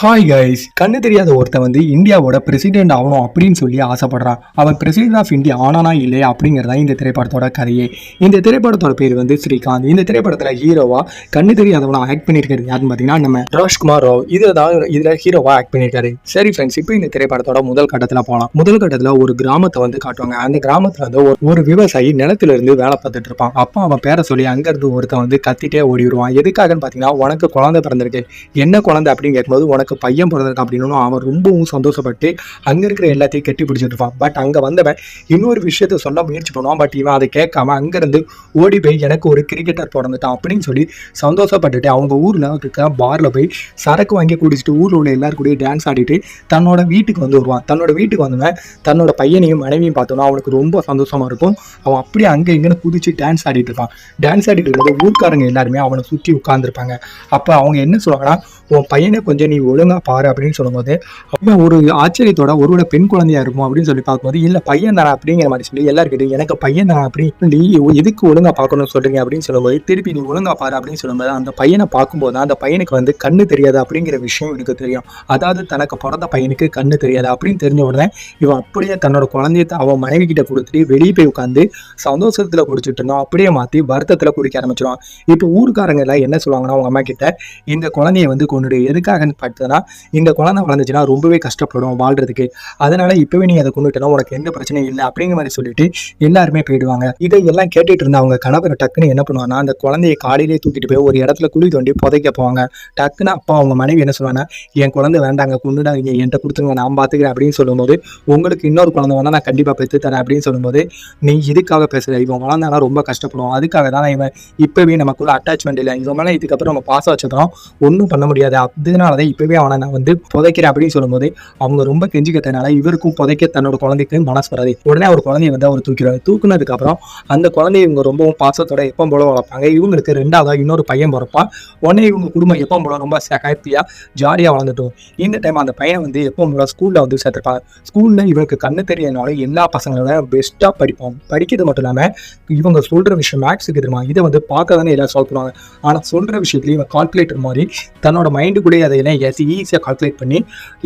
Hi guys கண்ணு தெரியாத ஒருத்தன் வந்து இந்தியாவோட பிரசிடென்ட் ஆகணும் அப்படின்னு சொல்லி ஆசைப்படுறான். அவன் பிரசிடென்ட் ஆஃப் இந்தியா ஆனானா இல்லையா அப்படிங்கிறதா இந்த திரைப்படத்தோட கதையே. இந்த திரைப்படத்தோட பேர் வந்து ஸ்ரீகாந்த். இந்த திரைப்படத்தில் ஹீரோவா கண்ணு தெரியாதவனா ஆக்ட் பண்ணியிருக்கிறது யாருன்னு பார்த்தீங்கன்னா நம்ம ராஜ்குமார் ராவ். இதில் தான் இதில் ஹீரோவா ஆக்ட் பண்ணியிருக்காரு சரி ஃப்ரெண்ட்ஸ் இப்போ இந்த திரைப்படத்தோட முதல் கட்டத்தில் போகலாம் முதல் கட்டத்தில் ஒரு கிராமத்தை வந்து காட்டுவாங்க. அந்த கிராமத்தில் வந்து ஒரு ஒரு விவசாயி நிலத்துல இருந்து வேலை பார்த்துட்டு இருப்பான். அப்போ அவன் பேரை சொல்லி அங்கேருந்து ஒருத்தன் வந்து கத்திட்டே ஓடிடுவான். எதுக்காகன்னு பார்த்தீங்கன்னா உனக்கு குழந்தை பிறந்திருக்கு. என்ன குழந்தை அப்படின்னு கேட்கும்போது உனக்கு பையன் பிறந்திருக்கு அப்படின்னு அவன் ரொம்பவும் சந்தோஷப்பட்டு அங்கே இருக்கிற எல்லாத்தையும் கட்டி பிடிச்சிட்டு இருப்பான். பட் அங்கே வந்தவன் இன்னொரு விஷயத்த சொல்ல முயற்சி பண்ணுவான். பட் இவன் அதை கேட்காம அங்கேருந்து ஓடி போய் எனக்கு ஒரு கிரிக்கெட்டர் பிறந்துட்டான் அப்படின்னு சொல்லி சந்தோஷப்பட்டுட்டு அவங்க ஊரில் இருக்க பாரில் போய் சரக்கு வாங்கி குடிச்சிட்டு ஊரில் உள்ள எல்லாரும் கூட டான்ஸ் ஆடிட்டு தன்னோட வீட்டுக்கு வந்து வருவான். தன்னோட வீட்டுக்கு வந்தவன் தன்னோட பையனையும் மனைவியும் பார்த்தோன்னா அவனுக்கு ரொம்ப சந்தோஷமாக இருக்கும். அவன் அப்படியே அங்கே இங்கேன்னு குதிச்சு டான்ஸ் ஆடிட்டு இருப்பான். டான்ஸ் ஆடிட்டு இருக்கும்போது ஊர்க்காரங்க எல்லாருமே அவனை சுற்றி உட்காந்துருப்பாங்க அப்போ அவங்க என்ன சொல்லுவாங்கன்னா உன் பையனை கொஞ்சம் நீ ஒழுங்கா பாரு அப்படின்னு சொல்லும்போது அவன் ஒரு ஆச்சரியத்தோட ஒருவோட பெண் குழந்தையா இருக்கும்? அப்படின்னு சொல்லி பார்க்கும்போது இல்லை பையன் தானா? அப்படிங்கிற மாதிரி சொல்லி எல்லாருக்கிட்டையும் எனக்கு பையன் தானா? அப்படின்னு நீ எதுக்கு ஒழுங்கா பார்க்கணும்னு சொல்றீங்க? அப்படின்னு சொல்லும்போது திருப்பி நீ ஒழுங்கா பாரு அப்படின்னு சொல்லும்போது அந்த பையனை பார்க்கும்போது அந்த பையனுக்கு வந்து கண்ணு தெரியாது அப்படிங்கிற விஷயம் எனக்கு தெரியும். அதாவது தனக்கு பிறந்த பையனுக்கு கண்ணு தெரியாது அப்படின்னு தெரிஞ்ச உடனே இவன் அப்படியே தன்னோட குழந்தைய அவன் மனைவி கிட்ட கொடுத்துட்டு வெளியே போய் உட்காந்து சந்தோஷத்துல குடிச்சிட்டு இருந்தோம் அப்படியே மாத்தி வருத்தத்துல குடிக்க ஆரம்பிச்சிருவான். இப்போ ஊருக்காரங்க எல்லாம் என்ன சொல்லுவாங்கன்னா அவங்க அம்மா கிட்ட இந்த குழந்தைய வந்து கொண்டுடு எதுக்காகன்னு பார்த்தனா இந்த குழந்தை வளர்ந்துச்சுன்னா ரொம்பவே கஷ்டப்படும் வாழ்றதுக்கு. அதனால இப்பவே நீ அதை கொண்டுட்டனா உனக்கு எந்த பிரச்சனையும் இல்லை அப்படிங்கிற மாதிரி சொல்லிட்டு எல்லாருமே போயிடுவாங்க. இதை எல்லாம் கேட்டுட்டு இருந்த அவங்க கணவர் டக்குன்னு என்ன பண்ணுவாங்கன்னா அந்த குழந்தைய காலையிலேயே தூக்கிட்டு போய் ஒரு இடத்துல குழி தோண்டி புதைக்க போவாங்க. டக்குன்னு அப்பா அவங்க மனைவி என்ன சொல்லுவாங்கன்னா என் குழந்தை வேண்டாங்க கொண்டுடாதீங்க என்கிட்ட கொடுத்துருங்க நான் பார்த்துக்கிறேன் அப்படின்னு சொல்லும்போது உங்களுக்கு இன்னொரு குழந்தை வேணா நான் கண்டிப்பாக பெற்று தரேன் அப்படின்னு சொல்லும்போது நீ இதுக்காக பேசுற இவன் வளர்ந்தானா ரொம்ப கஷ்டப்படுவோம் அதுக்காக தான் இவன் இப்போவே நமக்குள்ள அட்டாச்மெண்ட் இல்லை. இவன் மேலே இதுக்கப்புறம் நம்ம பாச வச்சதும் ஒன்றும் பண்ண முடியாது. அதனால தான் இப்போவே அவனை நான் வந்து புதைக்கிறேன் அப்படின்னு சொல்லும்போது அவங்க ரொம்ப கெஞ்சி இவருக்கும் புதைக்க தன்னோட குழந்தைக்கு மனசு வராது. உடனே அவர் குழந்தைய வந்து அவர் தூக்கிறாரு தூக்குனதுக்கு அப்புறம் அந்த குழந்தைய இவங்க ரொம்பவும் பாசத்தோட எப்போ போல வளர்ப்பாங்க? இவங்களுக்கு ரெண்டாவதா இன்னொரு பையன் பிறப்பான். உடனே இவங்க குடும்பம் எப்போ போல ரொம்ப ஹாப்பியாக ஜாலியாக வளர்ந்துட்டோம். இந்த டைம் அந்த பையன் வந்து எப்போ போல ஸ்கூலில் வந்து சேர்த்துருப்பாங்க ஸ்கூலில் இவருக்கு கண்ணு தெரியனால எல்லா பசங்களோட பெஸ்ட்டாக படிப்போம் படிக்கிறது மட்டும் இல்லாமல் இவங்க சொல்கிற விஷயம் மேக்ஸுக்கு தெரியுமா? இதை வந்து பார்க்க தானே எல்லாம் சால்வ் பண்ணுவாங்க. ஆனால் சொல்கிற விஷயத்துலையும் இவன் கால்குலேட்டர் மாதிரி தன்னோட மைண்டுக்குள்ளேயே அதையெல்லாம் பேசி ஈஸியாக கால்குலேட் பண்ணி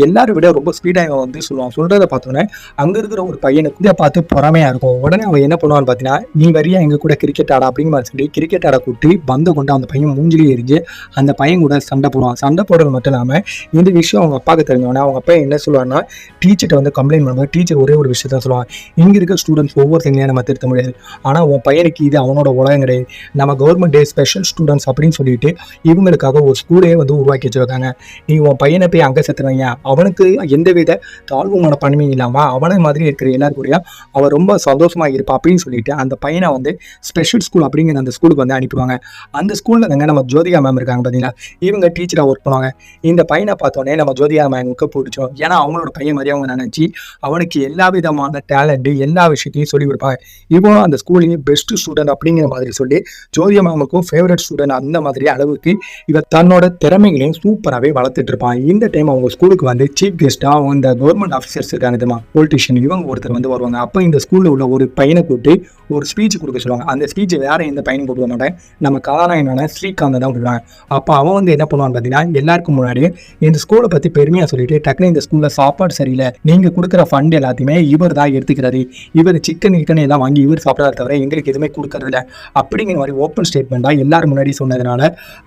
எல்லாரும் விட ரொம்ப ஸ்பீடாக இவன் வந்து சொல்லுவான். சொல்கிறத பார்த்தோன்னே அங்கே இருக்கிற ஒரு பையனுக்கு இதை பார்த்து பொறாமையாக இருக்கும். உடனே அவன் என்ன பண்ணுவான்னு பார்த்தீங்கன்னா நீ வரியா? எங்கள் கூட கிரிக்கெட் ஆடா? அப்படிங்கிற சொல்லி கிரிக்கெட் ஆட கூட்டி பந்து கொண்டு அந்த பையன் மூஞ்சிலே எரிஞ்சு அந்த பையன் கூட சண்டை போடுவான். சண்டை போடுறது மட்டும் இல்லாமல் இந்த விஷயம் அவங்க அப்பாவுக்கு தெரிஞ்சவொடனே அவங்க அப்பா என்ன சொல்லுவாருன்னா டீச்சர்கிட்ட வந்து கம்ப்ளைண்ட் பண்ணும்போது டீச்சர் ஒரே ஒரு விஷயத்த சொல்லுவாங்க இங்கே இருக்க ஸ்டூடெண்ட்ஸ் ஒவ்வொருத்தங்களையும் நம்ம திருத்த முடியாது. ஆனால் உன் பையனுக்கு இது அவனோட உலகம் கிடையாது. நம்ம கவர்மெண்ட் டே ஸ்பெஷல் ஸ்டூடெண்ட்ஸ் அப்படின்னு சொல்லிட்டு இவங்களுக்காக ஒரு ஸ்கூலே வந்து உருவாக்கி வச்சுருக்காங்க. நீ உன் பையனை போய் அங்கே செத்துறீங்க அவனுக்கு எந்தவித தாழ்வு மனப்பான்மையும் இல்லாமல் அவனை மாதிரி இருக்கிற எல்லாரும் கூடயும் அவன் ரொம்ப சந்தோஷமா இருப்பான் அப்படின்னு சொல்லிட்டு அந்த பையனை வந்து ஸ்பெஷல் ஸ்கூல் அப்படிங்கிற அந்த ஸ்கூலுக்கு வந்து அனுப்பிடுவாங்க. அந்த ஸ்கூலில் தாங்க நம்ம ஜோதிகா மேம் இருக்காங்க பார்த்தீங்கன்னா இவங்க டீச்சராக ஒர்க் பண்ணுவாங்க. இந்த பையனை பார்த்தோன்னே நம்ம ஜோதிகா மேமுக்கு பிடிச்சோம் ஏன்னா அவங்களோட பையன் மாதிரி அவங்க நினச்சி அவனுக்கு எல்லா விதமான டேலண்ட்டு எல்லா விஷயத்தையும் சொல்லி கொடுப்பாங்க. இவனும் அந்த ஸ்கூல்லையும் பெஸ்ட் ஸ்டூடெண்ட் அப்படிங்கிற மாதிரி சொல்லி ஜோதிகா மேமுக்கும் ஃபேவரட் ஸ்டூடெண்ட் அந்த மாதிரி அளவுக்கு இவன் தன்னோட திறமைகளையும் சூப்பராகவே வளர்த்துட்டு இருப்பான் இந்த டைம் அவங்க ஸ்கூலுக்கு வந்து சீஃப் கெஸ்ட்டாக இந்த கவர்மெண்ட் ஆஃபீஸர்ஸ் இருக்காங்க தெரியுமா பொலிட்டிஷியன் இவங்க ஒருத்தர் வந்து வருவாங்க. அப்போ இந்த ஸ்கூலில் உள்ள ஒரு பையனை கூப்பிட்டு ஒரு ஸ்பீச் கொடுக்க சொல்லுவாங்க. அந்த ஸ்பீச் வேற எந்த பையனும் கொடுக்க மாட்டேன் நம்ம கதாநாயகனான ஸ்ரீகாந்த் தான் கொடுக்குறாங்க அப்போ அவன் வந்து என்ன பண்ணுவான்னு பார்த்தீங்கன்னா எல்லாருக்கும் முன்னாடி இந்த ஸ்கூலை பற்றி பெருமையாக சொல்லிட்டு டக்குனு இந்த ஸ்கூலில் சாப்பாடு சரியில்லை. நீங்கள் கொடுக்குற ஃபண்ட் எல்லாத்தையுமே இவர் தான் எடுத்துக்கிறாரு. இவர் சிக்கன் கிக்கன் எல்லாம் வாங்கி இவர் சாப்பிடாத தவிர எங்களுக்கு எதுவுமே கொடுக்கறது இல்லை. அப்படிங்கிற மாதிரி ஓப்பன் ஸ்டேட்மெண்ட்டாக எல்லாரும் முன்னாடி சொன்னதுனால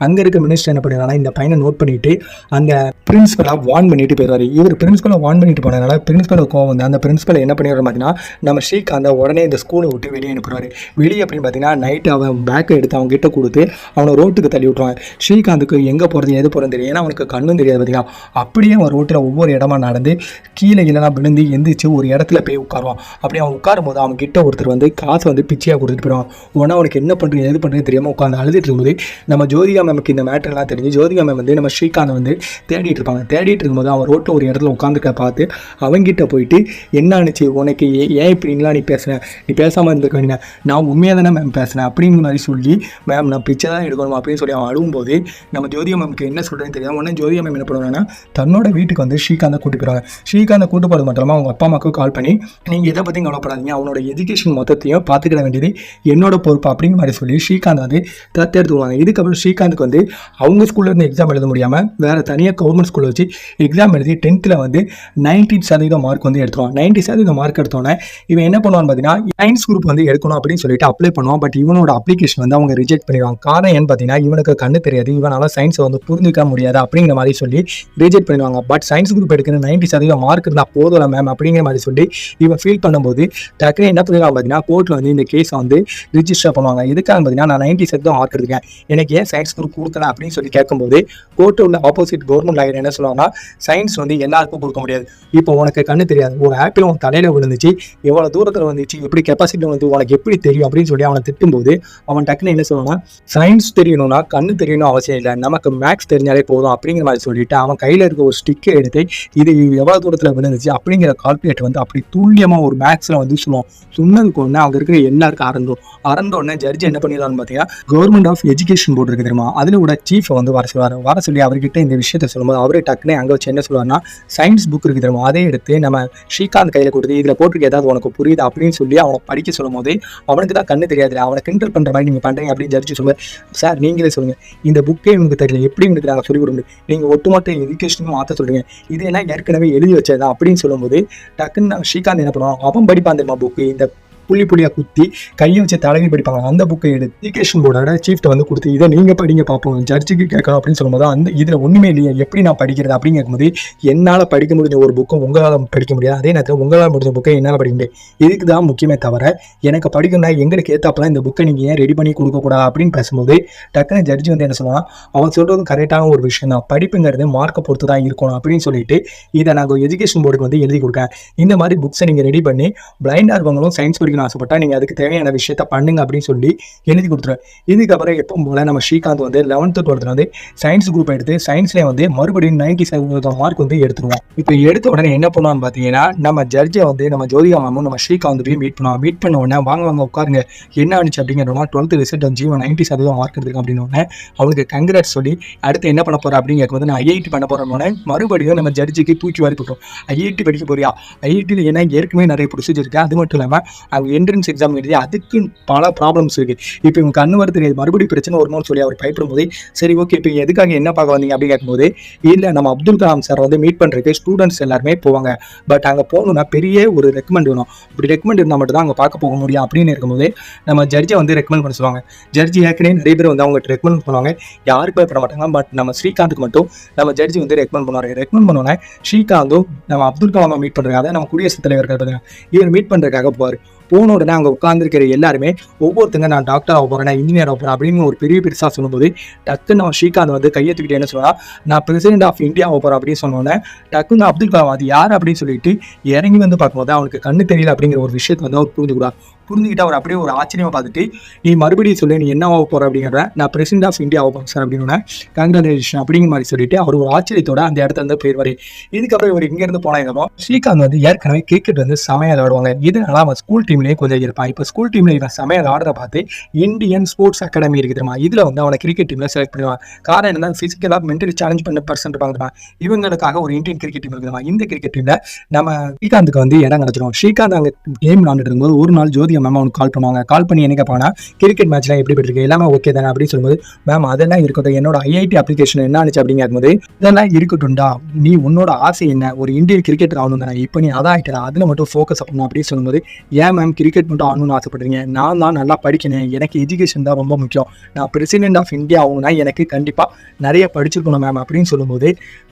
அங்கே இருக்க மினிஸ்டர் என்ன பண்ணுறாங்கன்னா இந்த பையனை நோட் பண்ணிட்டு அந்த பிரின்ஸ்பலாக வார்ன் பண்ணிட்டு போயிடுவார் இவர் பிரின்ஸ்பலை வார்ன் பண்ணிட்டு போனதுனால பிரின்ஸ்பலுக்கு கோவம் வந்து அந்த பிரின்ஸ்பல் என்ன பண்ணிடுறாரு பார்த்தீங்கன்னா நம்ம ஸ்ரீகாந்தை உடனே இந்த ஸ்கூலை விட்டு வெளியே அனுப்புறாரு. வெளியே அப்படின்னு பார்த்தீங்கன்னா நைட்டு அவன் பேக்கை எடுத்து அவங்க கிட்ட கொடுத்து அவனை ரோட்டுக்கு தள்ளி விட்டுருவாங்க ஸ்ரீகாந்துக்கு எங்கே போகிறது எது போகிறது தெரியும் ஏன்னா அவனுக்கு கண்ணும் தெரியாது பார்த்தீங்கன்னா அப்படியே அவன் ரோட்டில் ஒவ்வொரு இடமா நடந்து கீழே இல்லைனா விழுந்து எந்திரிச்சு ஒரு இடத்துல போய் உட்காருவான். அப்படி அவன் உட்காரும் போது அவன் கிட்ட ஒருத்தர் வந்து காசு வந்து பிச்சையாக கொடுத்துட்டு போயிடுவான். உடனே அவனுக்கு என்ன பண்ணுறது எது பண்ணுறது தெரியாமல் உட்காந்து அழுதுட்டு இருக்கும்போது நம்ம ஜோதிகா மேமுக்கு இந்த மேட்டர்லாம் தெரிஞ்சு ஜோதிகா மேம் வந்து நம்ம ஸ்ரீகாந்த் வந்து தேடிட்டு இருப்பாங்க. தேடிட்டு இருக்கும்போது அவன் ரோட்டில் ஒரு இடத்துல உட்காந்துருக்க பார்த்து அவங்கிட்ட போயிட்டு என்ன ஆனிச்சு உனக்கு ஏ- ஏன் இப்படின்லாம் நீ பேசுன நீ பேசாமல் இருந்திருக்க வேண்டிய நான் உண்மையாக தானே மேம் பேசுனேன் அப்படின்னு மாதிரி சொல்லி மேம் நான் பிச்சை தான் எடுக்கணும்? அப்படின்னு சொல்லி அவன் அழுவும்போது நம்ம ஜோதிகா மேம்க்கு என்ன சொல்கிறேன்னு தெரியாது உடனே ஜோதிகா மேம் என்ன பண்ணுவாங்கன்னா தன்னோட வீட்டுக்கு வந்து ஸ்ரீகாந்தை கூட்டி போயிடுவாங்க ஸ்ரீகாந்தை கூட்டு போகிறது மட்டும் அவங்க அப்பா அம்மாவுக்கு கால் பண்ணி நீங்கள் எதை பற்றியும் கவலைப்படாதீங்க. அவனோட எஜுகேஷன் மொத்தத்தையும் பார்த்துக்கிட வேண்டியது என்னோட பொறுப்பு. அப்படிங்கிற மாதிரி சொல்லி ஸ்ரீகாந்த் வந்து தத்தெடுத்துருவாங்க இதுக்கப்புறம் ஸ்ரீகாந்துக்கு வந்து அவங்க ஸ்கூல்லேருந்து எக்ஸாம் எழுத முடியாமல் வேறு தனியாக கவர்மெண்ட் ஸ்கூலில் வச்சு எக்ஸாம் எழுதி டென்த்தில் வந்து நைன்டி சதவீதம் மார்க் வந்து எடுத்துருவான். நைன்டி சதவீதம் மார்க் எடுத்தோன்னே இவன் என்ன பண்ணுவான்னு பார்த்தீங்கன்னா சயின்ஸ் குரூப் வந்து எடுக்கணும் அப்படின்னு சொல்லிட்டு அப்ளை பண்ணுவான். பட் இவனோட அப்ளிகேஷன் வந்து அவங்க ரிஜெக்ட் பண்ணிடுவாங்க. காரணம் ஏன்னு பார்த்தீங்கன்னா இவனுக்கு கண்ணு தெரியாது. இவனால் சயின்ஸை வந்து புரிஞ்சுக்க முடியாது அப்படிங்கிற மாதிரி சொல்லி ரிஜெக்ட் பண்ணிடுவாங்க. பட் சயின்ஸ் குரூப் எடுக்கிற நைன்டி சதவீதம் மார்க் இருந்தால் போதும் மேம் அப்படிங்கிற மாதிரி சொல்லி இவன் ஃபீல் பண்ணும்போது டக்குனு என்ன பண்ணிடுவாங்க பார்த்தீங்கன்னா கோர்ட்டில் வந்து இந்த கேஸை வந்து ரிஜிஸ்டர் பண்ணுவாங்க. எதுக்காக பார்த்தீங்கன்னா நான் நைன்டி சதவீதம் மார்க் எடுக்கேன் எனக்கு ஏன் சயின்ஸ் குரூப் கொடுக்கல அப்படின்னு சொல்லி கேட்கும்போது கோர்ட்டு உள்ள ஆப்போசிட் கவர்மெண்ட் லாயர் என்ன சொல்லுவாங்கன்னா சயின்ஸ் வந்து எல்லாருக்கும் கொடுக்க முடியாது. இப்போ உனக்கு கண்ணு தெரியாது. ஒரு ஆப்பிள் உன் தலையில் விழுந்துச்சு. எவ்வளோ தூரத்தில் வந்துச்சு எப்படி கெப்பாசிட்டி வந்து உனக்கு எப்படி தெரியும்? அப்படின்னு சொல்லி அவனை திட்டும்போது அவன் டக்குன்னு என்ன சொல்லுவான்னா சயின்ஸ் தெரியணும்னா கண்ணு தெரியணும் அவசியம் இல்லை. நமக்கு மேக்ஸ் தெரிஞ்சாலே போதும் அப்படிங்கிற மாதிரி சொல்லிட்டு அவன் கையில் இருக்க ஒரு ஸ்டிக்கை எடுத்து இது எவ்வளோ தூரத்தில் விழுந்துச்சு அப்படிங்கிற கால்குலேட் வந்து அப்படி துல்லியமாக ஒரு மேக்ஸில் வந்து சொல்லுவோம் சொன்னதுக்கு ஒன்று அங்கே இருக்கிற எல்லாருக்கும் அறந்தோம் அறந்தோடனே ஜட்ஜ் என்ன பண்ணிடலாம்னு பார்த்தீங்கன்னா கவர்மெண்ட் ஆஃப் எஜுகேஷன் போர்டு இருக்கு தெரியுமா? அதில் கூட சீஃபை வந்து வர சொல்லுவார். வர சொல்லி அவர்கிட்ட இந்த விஷயத்த சொல்லும்போது அவரே டக்குன்னு அங்கே வச்சு என்ன சொல்லுவார்னா சயின்ஸ் புக் இருக்கு தெரியுமா? அதை எடுத்து நம்ம ஸ்ரீகாந்த் கையில் கொடுத்து இதில் போட்டிருக்க ஏதாவது உனக்கு புரியுது? அப்படின்னு சொல்லி அவனை படிக்க சொல்லும் போது அவனுக்கு தான் கண்ணு தெரியாது அவனை கிண்டல் பண்ணுற மாதிரி நீங்கள் பண்ணுறீங்க அப்படின்னு ஜட்ஜி சொல்லுவார். சார் நீங்களே சொல்லுங்கள் இந்த புக்கே உங்களுக்கு தெரியல. எப்படி உங்களுக்கு நாங்கள் சொல்லிக் கொடுக்க முடியும்? நீங்கள் ஒட்டுமொத்த எஜுகேஷனும் மாற்ற சொல்றீங்க. இதெல்லாம் ஏற்கனவே எழுதி வச்சதா அப்படின்னு சொல்லும்போது டக்குன்னு நான் ஸ்ரீகாந்த் என்ன பண்ணுவான்? அவன் படிப்பான் தெரியுமா புக்கு இந்த புள்ளி புள்ளியாக குத்தி கையை வச்சு தடவி படிப்பாங்க. அந்த புக்கை எடுத்து எஜுகேஷன் போர்டோட சீஃப்ட்ட வந்து கொடுத்து இதை நீங்கள் படிங்க பார்ப்போம். ஜட்ஜுக்கு கேட்கணும் அப்படின்னு சொல்லும்போது அந்த இதில் ஒன்றுமே இல்லையா. எப்படி நான் படிக்கிறது அப்படின்னு கேட்கும்போது என்னால் படிக்க முடிஞ்ச ஒரு புக்கும் உங்களால் படிக்க முடியாது. அதே நேரத்தில் உங்களால் முடிஞ்ச புக்கை என்னால் படிக்க முடியாது. இதுக்கு தான் முக்கியமே தவிர எனக்கு படிக்கணும்னா எங்களுக்கு ஏற்றாப்பெல்லாம் இந்த புக்கை நீங்கள் ஏன் ரெடி பண்ணி கொடுக்கக்கூடாது அப்படின்னு பேசும்போது டக்குனு ஜட்ஜி வந்து என்ன சொல்லலாம் அவன் சொல்கிறது கரெக்டான ஒரு விஷயம் தான். படிப்புங்கிறது மார்க்கை பொறுத்து தான் இருக்கணும். அப்படின்னு சொல்லிட்டு இதை நாங்கள் எஜுகேஷன் போர்டுக்கு வந்து எழுதி கொடுக்கேன் இந்த மாதிரி புக்ஸை நீங்கள் ரெடி பண்ணி பிளைண்டாக இருக்கவங்களும் சயின்ஸ் படிக்கணும்னு ஆசைப்பட்டா நீங்கள் அதுக்கு தேவையான விஷயத்த பண்ணுங்க அப்படின்னு சொல்லி எழுதி கொடுத்துருவேன். இதுக்கப்புறம் எப்போ போல நம்ம ஸ்ரீகாந்த் வந்து லெவன்த்து டுவெல்த்தில் வந்து சயின்ஸ் குரூப் எடுத்து சயின்ஸ்லேயே வந்து மறுபடியும் நைன்டி சதவீதம் மார்க் வந்து எடுத்துருவோம். இப்போ எடுத்த உடனே என்ன பண்ணுவான்னு பார்த்தீங்கன்னா நம்ம ஜட்ஜை வந்து நம்ம ஜோதிகா மாமும் நம்ம ஸ்ரீகாந்த் போய் மீட் பண்ணுவோம் மீட் பண்ண உடனே வாங்க வாங்க உட்காருங்க. என்ன ஆனிச்சு அப்படிங்கிறோம்னா டுவெல்த்து ரிசல்ட் வந்து ஜீவன் நைன்டி சதவீதம் மார்க் எடுத்துருக்கு அப்படின்னு உடனே அவனுக்கு கங்க்ராட் சொல்லி அடுத்து என்ன பண்ண போற அப்படின்னு கேட்கும்போது நான் ஐஐடி பண்ண போகிறோம்னே மறுபடியும் நம்ம ஜட்ஜுக்கு தூக்கி வாரி போட்டோம் ஐஐடி படிக்க போறியா? ஐஐடியில் ஏன்னா ஏற்கனவே நிறைய ப்ரொசீஜர் இருக்கு. அது மட்டும் இல்லாமல் அவங்க என்ட்ரன்ஸ் எக்ஸாம் எழுதி அதுக்கு பல ப்ராப்ளம்ஸ் இருக்குது இப்போ இவங்க கண்ணு வர தெரியாது. மறுபடியும் பிரச்சனை வருமோன்னு சொல்லி அவர் பயப்படும் போது சரி ஓகே இப்போ எதுக்காக என்ன பார்க்க வந்தீங்க அப்படின்னு கேட்கும்போது இல்லை நம்ம அப்துல் கலாம் சார் வந்து மீட் பண்ணுறதுக்கு ஸ்டூடெண்ட்ஸ் எல்லாருமே போவாங்க. பட் அங்கே போகணும்னா பெரிய ஒரு ரெக்கமெண்ட் வேணும். இப்படி ரெக்கமெண்ட் இருந்தால் மட்டும் தான் அங்கே பார்க்க போக முடியும் அப்படின்னு இருக்கும்போது நம்ம ஜட்ஜை வந்து ரெக்கமெண்ட் பண்ண சொல்லுவாங்க. ஜட்ஜி ஏற்கனவே நிறைய பேர் வந்து அவங்க ரெக்கமெண்ட் பண்ணுவாங்க. யாருக்கு பயப்பட மாட்டாங்க. பட் நம்ம ஸ்ரீகாந்துக்கு மட்டும் நம்ம ஜட்ஜி வந்து ரெக்கமெண்ட் பண்ணுவாங்க ரெக்கமெண்ட் பண்ணுவாங்க ஸ்ரீகாந்தும் நம்ம அப்துல் கலாமை மீட் பண்ணுறதுக்காக நம்ம குடியரசுத் தலைவர் பார்த்தீங்கன்னா இவர் மீட் பண்ணுறதுக்காக போவார். போன உடனே அங்கே உட்காந்துருக்கிற எல்லாருமே ஒவ்வொருத்தங்க நான் டாக்டர் ஆக போகிறேன் நான் இன்ஜினியர் ஆக போகிறேன் அப்படின்னு ஒரு பெரிய பெருசாக சொல்லும்போது டக்குன்னு அவன் ஸ்ரீகாந்த் வந்து கையை என்ன சொல்லுவா நான் பிரசிடென்ட் ஆஃப் இந்தியா ஆக போகிறேன் அப்படின்னு சொன்னோன்னே டக்குன்னு அப்துல் கலாம் அது யார்? அப்படின்னு சொல்லிட்டு இறங்கி வந்து பார்க்கும்போது அவனுக்கு கண்ணு தெரியல அப்படிங்கிற ஒரு விஷயத்தை வந்து அவர் புரிஞ்சுக்கூடாது புரிஞ்சுக்கிட்டு அவர் அப்படியே ஒரு ஆச்சரியமாக பார்த்துட்டு நீ மறுபடியும் சொல்லி நீ என்ன ஆக போகிற அப்படிங்கிற நான் பிரசிடென்ட் ஆஃப் இந்தியா ஆக போகிறேன் சார் அப்படின்னு கங்க்ராச்சுலேஷன் அப்படிங்கிற மாதிரி சொல்லிட்டு அவர் ஒரு ஆச்சரியத்தோட அந்த இடத்துல இருந்து போயிடுவார். இதுக்கப்புறம் இவர் இங்கேருந்து போனதுக்கப்புறம் ஸ்ரீகாந்த் வந்து ஏற்கனவே கிரிக்கெட் வந்து சமையல் விளையாடுவாங்க. இதனால அவன் ஸ்கூல் டீம்லேயே கொஞ்சம் இருப்பான். இப்போ ஸ்கூல் டீமில் இவன் சமையல் ஆடுறத பார்த்து இந்தியன் ஸ்போர்ட்ஸ் அகாடமி இருக்குது தெரியுமா? இதில் வந்து அவனை கிரிக்கெட் டீமில் செலக்ட் பண்ணுவான். காரணம் என்ன ஃபிசிக்கலாக மென்டலி சேலஞ்ச் பண்ண பர்சன் இருப்பாங்க இவங்களுக்காக ஒரு இந்தியன் கிரிக்கெட் டீம் இருக்குமா இந்த கிரிக்கெட் டீமில் நம்ம ஸ்ரீகாந்துக்கு வந்து இடம் கிடச்சிரும். ஸ்ரீகாந்த் அங்கே கேம் விளாண்டுட்டு இருக்கும்போது ஒரு நாள் ஜோதி ஜோதிகா மேம் அவனுக்கு கால் பண்ணுவாங்க. கால் பண்ணி என்ன கேட்பாங்கன்னா கிரிக்கெட் மேட்ச்லாம் எப்படி போயிட்டு இருக்கு எல்லாமே ஓகே தானே அப்படின்னு சொல்லும்போது மேம் அதெல்லாம் இருக்கட்டும். என்னோட ஐஐடி அப்ளிகேஷன் என்ன ஆனிச்சு? அப்படின்னு கேட்கும்போது இதெல்லாம் இருக்கட்டும்டா. நீ உன்னோட ஆசை என்ன? ஒரு இந்தியன் கிரிக்கெட்டர் ஆகணும் தானே. இப்போ நீ அதான் ஆகிட்டா அதில் மட்டும் ஃபோக்கஸ் பண்ணணும் அப்படின்னு சொல்லும்போது ஏன் மேம் கிரிக்கெட் மட்டும் ஆகணும்னு ஆசைப்படுறீங்க? நான் தான் நல்லா படிக்கணும். எனக்கு எஜுகேஷன் தான் ரொம்ப முக்கியம். நான் பிரசிடென்ட் ஆஃப் இந்தியா ஆகணும்னா எனக்கு கண்டிப்பாக நிறைய படிச்சிருக்கணும் மேம் அப்படின்னு சொல்லும்போது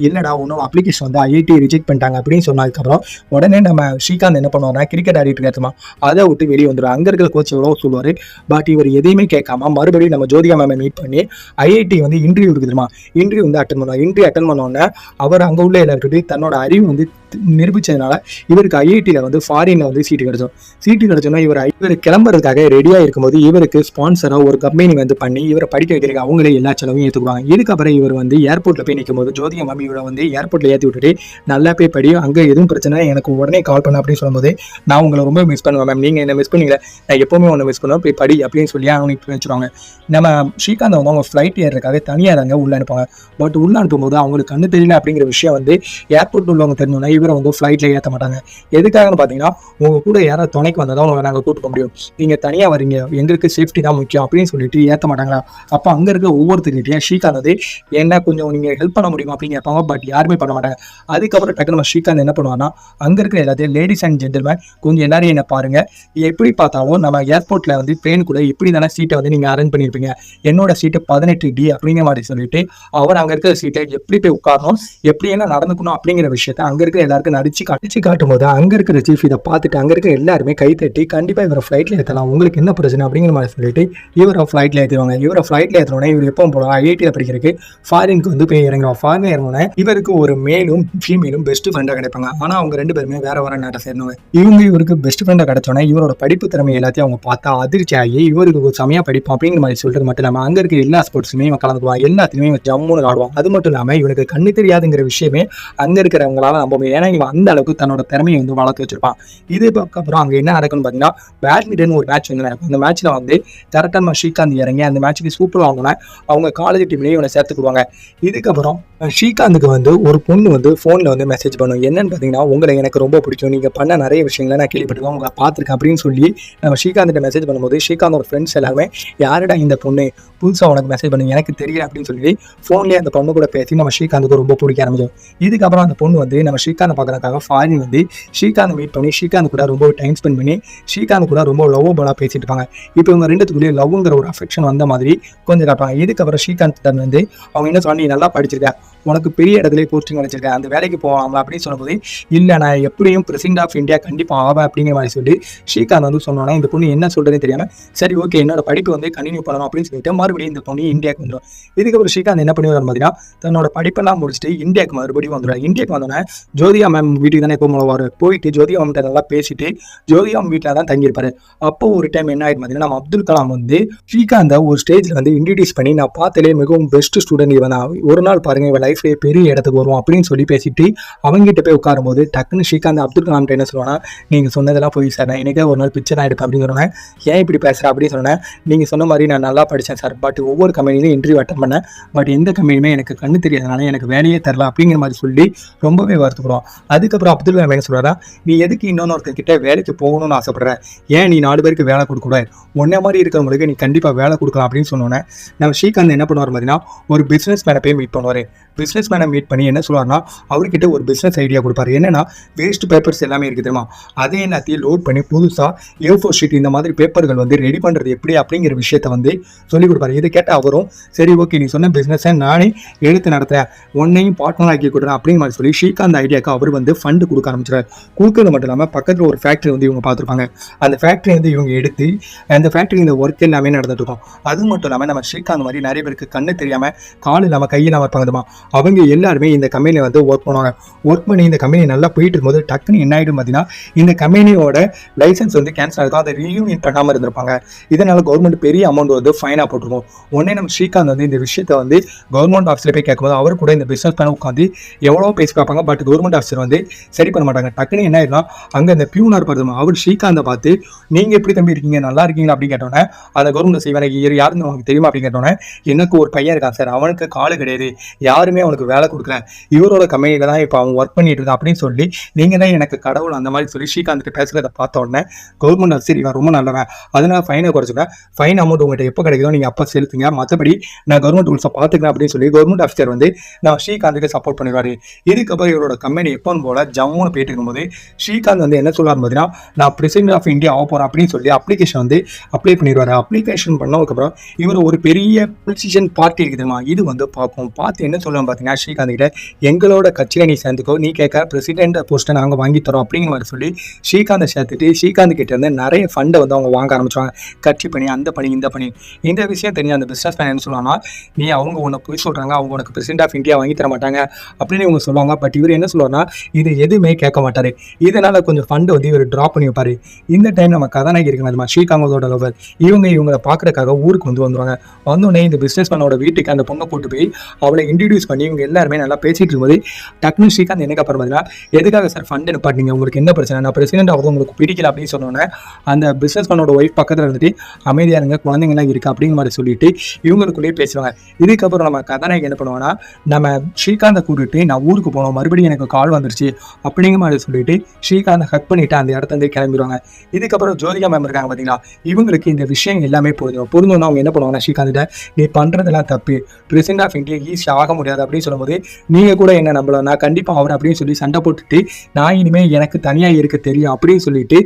இல்லைடா ஒன்றும் அப்ளிகேஷன் வந்து ஐஐடி ரிஜெக்ட் பண்ணிட்டாங்க. அப்படின்னு சொன்னதுக்கப்புறம் உடனே நம்ம ஸ்ரீகாந்த் என்ன பண்ணுவாங்கன்னா கிரிக்கெட் ஆடிட்டு இருக்கமா அதை விட்டு வெளியே வந்துடும் அங்கே இருக்கிற கோச் எவ்வளோ சொல்லுவார். பட் இவர் எதையுமே கேட்காம மறுபடியும் நம்ம ஜோதிகா மேமை மீட் பண்ணி ஐஐடி வந்து இன்டர்வியூ இருக்குது தெரியுமா? இன்டர்வியூ வந்து அட்டன் பண்ணுவார். இன்டர்வியூ அட்டன் பண்ணோன்னே அவர் அங்கே உள்ள எல்லாருக்கிட்டையும் தன்னோட அறிவு வந்து நிரூபிச்சதுனால இவருக்கு ஐஐடியில் வந்து ஃபாரினில் வந்து சீட்டு கிடைச்சோம். சீட்டு கிடச்சோன்னா இவர் இவர் கிளம்புறதுக்காக ரெடியாக இருக்கும்போது இவருக்கு ஸ்பான்சராக ஒரு கம்பெனி வந்து பண்ணி இவரை படிக்க வைக்கிறதுக்கு அவங்களே எல்லா செலவும் ஏற்றுக்குவாங்க இதுக்கப்புறம் இவர் வந்து ஏர்போர்ட்டில் போய் நிற்கும் போது ஜோதிகா மாமி இவரை வந்து ஏர்போர்ட்டில் ஏற்றி விட்டுட்டு நல்லா போய் படி அங்கே எதுவும் பிரச்சனை எனக்கு உடனே கால் பண்ண அப்படின்னு சொல்லும்போது நான் உங்களை ரொம்ப மிஸ் பண்ணுவேன் மேம் நீங்கள் என்ன மிஸ் பண்ணீங்களே நான் எப்போவுமே ஒன்று மிஸ் பண்ணுவேன் போய் படி அப்படின்னு சொல்லி அவனுக்கு வச்சுருவாங்க. நம்ம ஸ்ரீகாந்த் வந்து அவங்க ஃப்ளைட் ஏறுறதுக்காக தனியாக அங்கே உள்ளே அனுப்புவாங்க. பட் உள்ளே அனுப்பும்போது அவங்களுக்கு கண்ணு தெரியல அப்படிங்கிற விஷயம் வந்து ஏர்போர்ட் உள்ளவங்க தெரிஞ்சோன்னா இவரை வந்து ஃப்ளைட்டில் ஏற்ற மாட்டாங்க. எதுக்காகன்னு பார்த்தீங்கன்னா உங்கள் கூட யாராவது துணைக்கு வந்தால் தான் உங்களை நாங்கள் கூட்டு போக முடியும். நீங்கள் தனியாக வரீங்க எங்களுக்கு சேஃப்டி தான் முக்கியம் அப்படின்னு சொல்லிட்டு ஏற்ற மாட்டாங்களா? அப்போ அங்கே இருக்க ஒவ்வொருத்தருக்கிட்டையும் ஸ்ரீகாந்த் வந்து என்ன கொஞ்சம் நீங்கள் ஹெல்ப் பண்ண முடியுமா? அப்படின்னு கேட்பாங்க. பட் யாருமே பண்ண மாட்டாங்க. அதுக்கப்புறம் டக்கு நம்ம ஸ்ரீகாந்த் என்ன பண்ணுவாங்கன்னா அங்கே இருக்கிற எல்லாத்தையும் லேடிஸ் அண்ட் ஜென்டில்மேன் கொஞ்சம் எல்லாரும் என்ன பாருங்கள் எப்படி பார்த்தாலும் நம்ம ஏர்போர்ட்டில் வந்து ட்ரெயின் கூட எப்படி தானே சீட்டை வந்து நீங்கள் அரேஞ்ச் பண்ணியிருப்பீங்க என்னோட சீட்டு பதினெட்டு டி அப்படிங்கிற மாதிரி சொல்லிட்டு அவர் அங்கே இருக்கிற சீட்டை எப்படி போய் உட்காரணும் எப்படி என்ன நடந்துக்கணும் அப்படிங்கிற விஷயத்த அங்கே இருக்கிற எல்லாருக்கும் நடிச்சு காட்டிச்சு காட்டும் போது அங்கே இருக்கிற சீஃப் இதை பார்த்துட்டு அங்கே இருக்கிற எல்லாருமே கை தட்டி கண்டிப்பாக இவரை ஃப்ளைட்டில் ஏற்றலாம் உங்களுக்கு என்ன பிரச்சனை அப்படிங்கிற மாதிரி சொல்லிட்டு இவரை ஃப்ளைட்டில் ஏற்றுவாங்க இவரை ஃப்ளைட்டில் ஏற்றோடனே இவர் எப்போ போகலாம் ஐஐடியில் படிக்கிறதுக்கு ஃபாரினுக்கு வந்து போய் இறங்குவோம் ஃபாரின் இறங்கினோடனே இவருக்கு ஒரு மேலும் ஃபீமேலும் பெஸ்ட் ஃப்ரெண்டாக கிடைப்பாங்க. ஆனால் அவங்க ரெண்டு பேருமே வேற வேற நாட்டை சேர்ந்தவங்க. இவங்க இவருக்கு பெஸ்ட் ஃப்ரெண்டாக கிடைச்சோன்னா இவரோட படிப்பு திறமை எல்லாத்தையும் அவங்க பார்த்தா அதிர்ச்சி ஆகி இவருக்கு ஒரு செமையா படிப்போம் அப்படிங்கிற மாதிரி சொல்றது மட்டும் இல்லாமல் அங்கே இருக்க எல்லா ஸ்போர்ட்ஸுமே இவன் கலந்துக்குவான். எல்லாத்துலையுமே இவன் ஜம்முன்னு ஆடுவான். அது மட்டும் இல்லாமல் இவனுக்கு கண்ணு தெரியாதுங்கிற விஷயமே அங்கே இருக்கிறவங்களால நம்ப ஏன்னா இவன் அந்த அளவுக்கு தன்னோட திறமையை வந்து வளர்த்து வச்சிருப்பான். இது அப்புறம் அங்கே என்ன நடக்குன்னு பார்த்தீங்கன்னா பேட்மிண்டன் ஒரு மேட்ச் வந்து நடக்கும். அந்த மேட்ச்சில் வந்து கரெக்டாக நம்ம ஸ்ரீகாந்த் இறங்கி அந்த மேட்ச்சுக்கு சூப்பர் வாங்கினா அவங்க காலேஜ் டீம்லேயே இவனை சேர்த்துக்குவாங்க இதுக்கப்புறம் ஸ்ரீகாந்துக்கு வந்து ஒரு பொண்ணு வந்து ஃபோனில் வந்து மெசேஜ் பண்ணும். என்னன்னு பார்த்தீங்கன்னா உங்களை எனக்கு ரொம்ப பிடிக்கும். நீங்கள் பண்ண நிறைய விஷயங்களை நான் கேள்விப்பட்டிருக்கேன். உங்களை பார்த்துருக்கேன் அப்படின்னு சொல்லி நம்ம ஸ்ரீகாந்த்கிட்ட மெசேஜ் பண்ணும்போது ஸ்ரீகாந்தோட ஃப்ரெண்ட்ஸ் எல்லாருமே யாருடா இந்த பொண்ணு? புதுசாக உனக்கு மெசேஜ் பண்ணு. எனக்கு தெரியல அப்படின்னு சொல்லி ஃபோன்லேயே அந்த பொண்ணு கூட பேசி நம்ம ஸ்ரீகாந்துக்கு ரொம்ப பிடிக்க ஆரம்பிச்சோம். இதுக்கப்புறம் அந்த பொண்ணு வந்து நம்ம ஸ்ரீகாந்த் பார்க்கறதுக்காக ஃபாரின் வந்து ஸ்ரீகாந்த் மீட் பண்ணி ஸ்ரீகாந்த் கூட ரொம்ப டைம் ஸ்பெண்ட் பண்ணி ஸ்ரீகாந்த் கூட ரொம்ப லவ்வபலாக பேசிட்டு இருப்பாங்க. இப்போ இவங்க ரெண்டுத்துக்குள்ளேயே லவ்ங்கிற ஒரு அஃபெக்ஷன் வந்த மாதிரி கொஞ்சம் காட்டுவாங்க. இதுக்கப்புறம் ஸ்ரீகாந்த் தன் வந்து அவங்க என்ன சொன்னா நீ நல்லா படிச்சிருக்க. உனக்கு பெரிய இடத்துல போஸ்டிங் கிடைச்சிருக்கேன் அந்த வேலைக்கு போகலாமா அப்படின்னு சொன்னபோது இல்லை நான் எப்படியும் பிரசிடென்ட் ஆஃப் இந்தியா கண்டிப்பாக ஆவேன் அப்படிங்கிற மாதிரி சொல்லி ஸ்ரீகாந்த் வந்து சொன்னோன்னா இந்த பொண்ணு என்ன சொல்றதுன்னு தெரியாமல் சரி ஓகே என்னோட படிப்பு வந்து கண்டினியூ பண்ணணும் அப்படின்னு சொல்லிட்டு மறுபடியும் இந்த பொண்ணு இந்தியாவுக்கு வந்துடும். இதுக்கப்புறம் ஸ்ரீகாந்த் என்ன பண்ணுவார் பார்த்தீங்கன்னா தன்னோட படிப்பெல்லாம் முடிச்சுட்டு இந்தியாவுக்கு மறுபடியும் வந்துடுவார். இந்தியாவுக்கு வந்தோடனே ஜோதியா மேம் வீட்டுக்கு தானே எப்போ வருவார். போயிட்டு ஜோதியா மேம் நல்லா பேசிட்டு ஜோதியா மேம் வீட்டில் தான் தங்கியிருப்பாரு. அப்போ ஒரு டைம் என்ன ஆயிடும் பார்த்தீங்கன்னா நம்ம அப்துல் கலாம் வந்து ஸ்ரீகாந்தை ஒரு ஸ்டேஜில் வந்து இன்ட்ரடியூஸ் பண்ணி நான் பார்த்தலே மிகவும் பெஸ்ட் ஸ்டூடெண்ட் இவன் ஒரு நாள் பாருங்க இவன் லைஃப்லேயே பெரிய இடத்துக்கு வருவோம் அப்படின்னு சொல்லி பேசிட்டு அவங்ககிட்ட போய் உட்காரும்போது டக்குன்னு ஸ்ரீகாந்த் அப்துல் கலாம் என்ன சொல்லுவானா நீங்கள் சொன்னதெல்லாம் போய் சார் நான் எனக்கே ஒரு நாள் பிக்சர் நான் எடுப்பேன் அப்படின்னு சொன்னேன் ஏன் இப்படி பேசுகிறேன் அப்படின்னு சொன்னேன் நீங்கள் சொன்ன மாதிரி நான் நல்லா படித்தேன் சார் பட் ஒவ்வொரு கம்பெனிலையும் இன்டர்வியூ அட்டன் பண்ணேன். பட் எந்த கம்பெனியுமே எனக்கு கண்ணு தெரியாதனால எனக்கு வேலையே தரல அப்படிங்கிற மாதிரி சொல்லி ரொம்பவே வருத்தப்படுவான். அதுக்கப்புறம் அப்துல் கலாம் என்ன சொல்கிறாரா நீ எதுக்கு இன்னொருத்தர் வேலைக்கு போகணும்னு ஆசைப்படுறேன் ஏன் நீ நாலு பேருக்கு வேலை கொடுக்கூடாது ஒன்றே மாதிரி இருக்கிறவங்களுக்கு நீ கண்டிப்பாக வேலை கொடுக்கலாம் அப்படின்னு சொன்னோன்னே நம்ம ஸ்ரீகாந்த் என்ன பண்ணுவார் பார்த்தீங்கன்னா ஒரு பிஸ்னஸ் மேனை போய் மீட் பண்ணுவார். பிஸ்னஸ் மேனை மீட் பண்ணி என்ன சொல்லுவார்னா அவர்கிட்ட ஒரு பிஸ்னஸ் ஐடியா கொடுப்பாரு. என்னன்னா வேஸ்ட் பேப்பர்ஸ் எல்லாமே இருக்குது தெரியுமா? அதே எல்லாத்தையும் லோட் பண்ணி புதுசாக ஏ ஃபோர் ஷீட் இந்த மாதிரி பேப்பர்கள் வந்து ரெடி பண்ணுறது எப்படி அப்படிங்கிற விஷயத்த வந்து சொல்லி கொடுப்பாரு. இதை கேட்ட அவரும் சரி ஓகே நீ சொன்ன பிஸ்னஸை நானே எடுத்து நடத்துகிறேன் உன்னையும் பார்ட்னர் ஆக்கி கொடுறேன். அப்படிங்கிற மாதிரி சொல்லி ஸ்ரீகாந்த் ஐடியாவுக்கு அவர் வந்து ஃபண்டு கொடுக்க ஆரம்பிச்சிடாரு கொடுக்கறது மட்டும் இல்லாமல் பக்கத்தில் ஒரு ஃபேக்ட்ரி வந்து இவங்க பார்த்துருப்பாங்க. அந்த ஃபேக்ட்ரி வந்து இவங்க எடுத்து அந்த ஃபேக்ட்ரி இந்த ஒர்க் எல்லாமே நடந்துட்டு இருக்கும். அது மட்டும் இல்லாமல் நம்ம ஸ்ரீகாந்த் மாதிரி நிறைய பேருக்கு கண்ணு தெரியாமல் கால் இல்லாமல் கை இல்லாமல் இருப்பாங்க அவங்க எல்லாருமே இந்த கம்பெனியில் வந்து ஒர்க் பண்ணுவாங்க. ஒர்க் பண்ணி இந்த கம்பெனி நல்லா போயிட்டு இருக்கும்போது டக்குன்னு என்ன ஆகிடும் பார்த்தீங்கன்னா இந்த கம்பெனியோட லைசன்ஸ் வந்து கேன்சல் ஆகிருக்கும் அதை ரீயூனியன் பண்ணாமல் இருந்திருப்பாங்க. இதனால் கவர்மெண்ட் பெரிய அமௌண்ட் வந்து ஃபைனாக போட்டிருக்கும். உடனே நம்ம ஸ்ரீகாந்த் வந்து இந்த விஷயத்தை வந்து கவர்மெண்ட் ஆஃபீஸில் போய் கேட்கும்போது அவர் கூட இந்த பிஸ்னஸ் பண்ண உட்காந்து எவ்வளோ பேசி பார்ப்பாங்க. பட் கவர்மெண்ட் ஆஃபீஸர் வந்து சரி பண்ண மாட்டாங்க. டக்குன்னு என்ன ஆயிடும்னா அங்கே அந்த பியூனாக இருப்பாரு அவர் ஸ்ரீகாந்தை பார்த்து நீங்கள் எப்படி தம்பி இருக்கீங்க? நல்லா இருக்கீங்களா? அப்படின்னு கேட்டோன்னே அதை கவர்மெண்ட் செய்வாங்க யாருன்னு உங்களுக்கு தெரியுமா? அப்படின்னு கேட்டோன்னே எனக்கு ஒரு பையன் இருக்கான் சார். அவனுக்கு காலு கிடையாது. யாருமே அவனுக்கு வேலை கொடுக்குறேன். இவரோட கம்பெனியில் தான் இப்போ அவன் ஒர்க் பண்ணிட்டு இருக்கான் அப்படின்னு சொல்லி நீங்கள் தான் எனக்கு கடவுள் அந்த மாதிரி சொல்லி ஸ்ரீகாந்த் பேசுகிறத பார்த்த உடனே கவர்மெண்ட் சரி இவன் ரொம்ப நல்லவன். அதனால ஃபைனை குறைச்சிக்கிறேன் ஃபைன் அமௌண்ட் உங்கள்கிட்ட எப்போ கிடைக்குதோ நீங்கள் அப்போ செலுத்துங்க. மற்றபடி நான் கவர்மெண்ட் ரூல்ஸை பார்த்துக்கிறேன் அப்படின்னு சொல்லி கவர்மெண்ட் ஆஃபீஸர் வந்து நான் ஸ்ரீகாந்துக்கு சப்போர்ட் பண்ணிடுவார். இதுக்கப்புறம் இவரோட கம்பெனி எப்போன்னு போல ஜம்முன்னு போயிட்டு இருக்கும்போது ஸ்ரீகாந்த் வந்து என்ன சொல்லுவார் பார்த்தீங்கன்னா நான் பிரசிடென்ட் ஆஃப் இந்தியா ஆக போகிறேன் அப்படின்னு சொல்லி அப்ளிகேஷன் வந்து அப்ளை பண்ணிடுவார். அப்ளிகேஷன் பண்ணதுக்கப்புறம் இவர் ஒரு பெரிய பொலிட்டிஷியன் பார்ட்டி இருக்குதுமா இது வந்து பார்ப்போம். பார்த்து என்ன சொல்ல சொல்லுவோம் பார்த்தீங்கன்னா ஸ்ரீகாந்த் கிட்ட எங்களோட கட்சியில் நீ சேர்ந்துக்கோ. நீ கேட்க பிரசிடென்ட் போஸ்ட்டை நாங்கள் வாங்கி தரோம் அப்படிங்கிற மாதிரி சொல்லி ஸ்ரீகாந்தை சேர்த்துட்டு ஸ்ரீகாந்த் கிட்ட இருந்து நிறைய ஃபண்டை வந்து அவங்க வாங்க ஆரம்பிச்சாங்க கட்சி பணி அந்த பணி இந்த பணி. இந்த விஷயம் தெரிஞ்ச அந்த பிஸ்னஸ் மேன் என்ன சொல்லுவாங்கன்னா நீ அவங்க உன்னை போய் சொல்கிறாங்க அவங்க உனக்கு பிரசிடென்ட் ஆஃப் இந்தியா வாங்கி தர மாட்டாங்க அப்படின்னு இவங்க சொல்லுவாங்க. பட் இவர் என்ன சொல்லுவார்னா இது எதுவுமே கேட்க மாட்டார். இதனால கொஞ்சம் ஃபண்டு வந்து இவர் ட்ராப் பண்ணி வைப்பார். இந்த டைம் நம்ம கதாநாயகி இருக்காங்க நம்ம ஸ்ரீகாந்தோட லவர் இவங்க இவங்களை பார்க்குறக்காக ஊருக்கு வந்து வந்துடுவாங்க வந்தோடனே இந்த பிஸ்னஸ் மேனோட வீட்டுக்கு அந்த பொண்ணை கூட்டு போய் அவளை இன்ட்ரடியூஸ் பண்ணி பண்ணி இவங்க எல்லாருமே நல்லா பேசிட்டு இருக்கும்போது டக்குனு ஸ்ரீகாந்த் எனக்கு அப்புறம் பார்த்தீங்கன்னா எதுக்காக சார் ஃபண்ட் நிப்பாட்டிங்க உங்களுக்கு என்ன பிரச்சனை? நான் பிரசிடென்ட் ஆகுது உங்களுக்கு பிடிக்கல அப்படின்னு சொன்னோன்னே அந்த பிஸ்னஸ் மேனோட ஒய்ஃப் பக்கத்தில் இருந்துட்டு அமைதியாக இருங்க குழந்தைங்களாம் இருக்கு அப்படிங்கிற மாதிரி சொல்லிட்டு இவங்களுக்குள்ளேயே பேசுவாங்க. இதுக்கப்புறம் நம்ம கதாநாயகி என்ன பண்ணுவோன்னா நம்ம ஸ்ரீகாந்தை கூட்டிட்டு நான் ஊருக்கு போனோம் மறுபடியும் எனக்கு கால் வந்துருச்சு அப்படிங்கிற மாதிரி சொல்லிட்டு ஸ்ரீகாந்தை ஹக் பண்ணிட்டு அந்த இடத்துல இருந்து கிளம்பிடுவாங்க. இதுக்கப்புறம் ஜோதிகா மேம் இருக்காங்க பார்த்தீங்களா இவங்களுக்கு இந்த விஷயம் எல்லாமே பொருந்தும் பொருந்தோன்னா அவங்க என்ன பண்ணுவாங்கன்னா ஸ்ரீகாந்திட்ட நீ பண்ணுறதெல்லாம் தப்பு. பிரசிடென்ட் ஆஃப் இந்தியா ஈஸியாக ஆக முடியாது அப்படின்னு சொல்லும்போது நீங்கள் கூட என்ன நம்பலாம்? நான் கண்டிப்பாக அவர் அப்படின்னு சொல்லி சண்டை போட்டுட்டு நான் இனிமேல் எனக்கு தனியாக இருக்க தெரியும் அப்படின்னு சொல்லிட்டு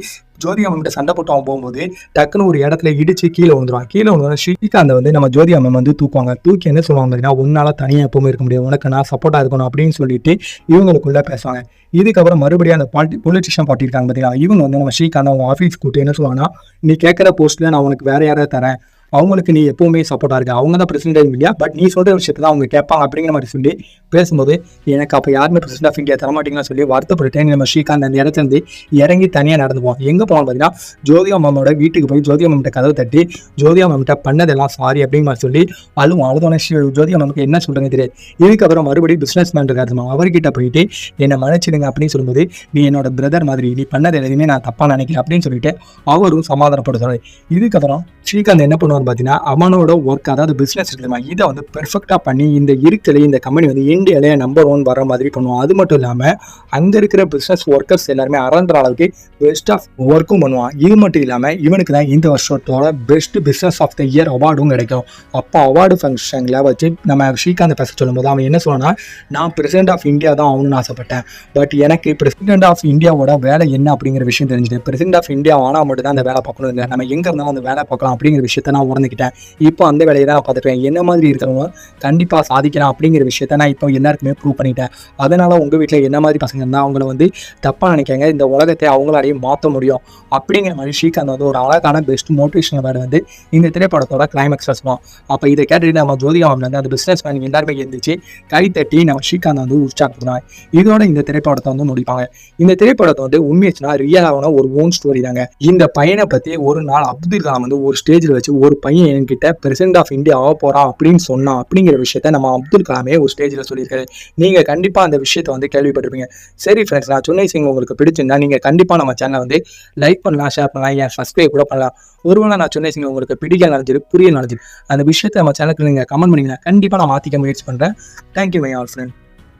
ஜோதி அம்மன் சண்டை போட்டு அவன் போகும்போது டக்குன்னு ஒரு இடத்துல இடிச்சு கீழே விழுந்துருவான். கீழே விழுந்து ஸ்ரீகாந்த் வந்து நம்ம ஜோதி அம்மன் வந்து தூக்குவாங்க. தூக்கி என்ன சொல்லுவாங்க அப்படின்னா உன்னால தனியாக எப்பவுமே இருக்க முடியாது. உனக்கு நான் சப்போர்ட்டாக இருக்கணும் அப்படின்னு சொல்லிட்டு இவங்களுக்குள்ள பேசுவாங்க. இதுக்கப்புறம் மறுபடியும் அந்த பாலிட்டி பொலிட்டிஷியன் பாட்டி இருக்காங்க பார்த்தீங்களா இவங்க வந்து நம்ம ஸ்ரீகாந்த் அவங்க ஆஃபீஸ் கூட்டு என்ன சொல்லுவாங்கன்னா நீ கேட்குற போஸ்ட்டில் நான் உனக்கு வேற யாராவது தரேன். அவங்களுக்கு நீ எப்பவுமே சப்போர்ட்டாக இருக்க. அவங்க தான் பிரசிடென்ட் இல்லையா பட் நீ சொல்கிற விஷயத்தை தான் அவங்க கேட்பாங்க அப்படிங்கிற மாதிரி சொல்லி பேசும்போது எனக்கு அப்போ யாருமே பிரசிடென்ட் ஆஃப் இந்தியா தரமாட்டீங்கன்னு சொல்லி வருத்தப்பட்டு நம்ம ஸ்ரீகாந்த் அந்த இடத்துல இருந்து இறங்கி தனியாக நடந்து போவோம் எங்கே போவோம் பார்த்தீங்கன்னா ஜோதியா மாமோட வீட்டுக்கு போய் ஜோதியா மாமிட்ட கதவை தட்டி ஜோதியா மாமிட்ட பண்ணதெல்லாம் சாரி அப்படிங்கிற மாதிரி சொல்லி அழுவும். அழுதான ஜோதியா மாமுக்கு என்ன சொல்கிறேங்க தெரியாது. இதுக்கப்புறம் மறுபடியும் பிஸ்னஸ் மேன் இருக்காரு அவர்கிட்ட போயிட்டு என்னை மன்னிச்சிடுங்க அப்படின்னு சொல்லும்போது நீ என்னோட பிரதர் மாதிரி நீ பண்ணது எதுவுமே நான் தப்பாக நினைக்கிறேன் அப்படின்னு சொல்லிட்டு அவரும் சமாதானப்படுத்துறாரு. இதுக்கப்புறம் ஸ்ரீகாந்த் என்ன பண்ணுவார்? பார்த்தீங்கன்னா அவனோட ஒர்க் அதாவது பிஸ்னஸ் இருக்குமா இதை வந்து பெர்ஃபெக்டாக பண்ணி இந்த இருக்கலே இந்த கம்பெனி வந்து இந்தியாவிலே நம்பர் ஒன் வர மாதிரி பண்ணுவோம் அது மட்டும் இல்லாமல் அங்கே இருக்கிற பிஸ்னஸ் ஒர்க்கர்ஸ் எல்லாருமே அறந்துற அளவுக்கு பெஸ்ட் ஆஃப் ஒர்க்கும் பண்ணுவான். இது மட்டும் இல்லாமல் இவனுக்கு தான் இந்த வருஷத்தோட best business of the year அவார்டும் கிடைக்கும். அப்போ அவார்டு ஃபங்க்ஷனில் வச்சு நம்ம ஸ்ரீகாந்த் பேச சொல்லும்போது அவன் என்ன சொன்னான்னா நான் பிரசிடென்ட் ஆஃப் இந்தியா தான் ஆகணும்னு ஆசைப்பட்டேன். பட் எனக்கு பிரசிடென்ட் ஆஃப் இந்தியாவோட வேலை என்ன? அப்படிங்கிற விஷயம் தெரிஞ்சுது. பிரசிடென்ட் ஆஃப் இந்தியா ஆனால் மட்டும் தான் அந்த வேலை பார்க்கணும். இல்லை நம்ம எங்கே இருந்தாலும் அந்த வேலை பார்க்கலாம் அப்படிங்கிற விஷயத்த நான் உணர்ந்துக்கிட்டேன். இப்போ அந்த வேலையை தான் பார்த்துட்டேன் என்ன மாதிரி இருக்கிறவங்க கண்டிப்பாக சாதிக்கலாம் அப்படிங்கிற விஷயத்த நான் இப்போ எல்லாருக்குமே ப்ரூவ் பண்ணிட்டேன். அதனால் உங்கள் வீட்டில் என்ன மாதிரி பசங்க இருந்தால் அவங்கள வந்து தப்பாக நினைக்காங்க. இந்த உலகத்தை அவங்களாலையும் மாற்ற முடியும். அப்படிங்கிற மாதிரி ஸ்ரீகாந்த் வந்து ஒரு அழகான பெஸ்ட் மோட்டிவேஷனல் வேர்டு வந்து இந்த திரைப்படத்தோட கிளைமேக்ஸ் வச்சுவோம் அப்போ இதை கேட்டுட்டு நம்ம ஜோதிகா வந்து அந்த பிஸ்னஸ் மேன் எல்லாருமே எழுந்திரிச்சு கை தட்டி நம்ம ஸ்ரீகாந்த் வந்து உற்சாகப்படுத்தினாங்க. இதோட இந்த திரைப்படத்தை வந்து முடிப்பாங்க. இந்த திரைப்படத்தை வந்து உண்மையாச்சுன்னா ரியலான ஒரு ஓன் ஸ்டோரி தாங்க. இந்த பையனை பற்றி ஒரு நாள் அப்துல் கலாம் வந்து ஒரு ஸ்டேஜில் வச்சு ஒரு பையன் என்கிட்ட பிரசிடென்ட் ஆஃப் இந்தியா ஆக போகிறான் அப்படின்னு சொன்னான் அப்படிங்கிற விஷயத்த நம்ம அப்துல் கலாமே ஒரு ஸ்டேஜில் சொல்லியிருக்காரு. நீங்கள் கண்டிப்பாக அந்த விஷயத்தை வந்து கேள்விப்பட்டிருப்பீங்க. சரி ஃப்ரெண்ட்ஸ் நான் சொன்ன சிங் உங்களுக்கு பிடிச்சிருந்தா நீங்கள் கண்டிப்பாக நம்ம சேனலை வந்து லைக் பண்ணலாம் ஷேர் பண்ணலாம் ஏன் சப்ஸ்கிரைப் கூட பண்ணலாம். ஒருவேளை நான் சொன்ன சிங் உங்களுக்கு பிடிக்க நினைச்சிரு புரிய நினைச்சிரு அந்த விஷயத்தை நம்ம சேனலுக்கு நீங்கள் கமெண்ட் பண்ணிங்கன்னா கண்டிப்பாக நான் மாற்றிக்க முயற்சி பண்ணுறேன் தேங்க்யூ மை ஆல் ஃப்ரெண்ட்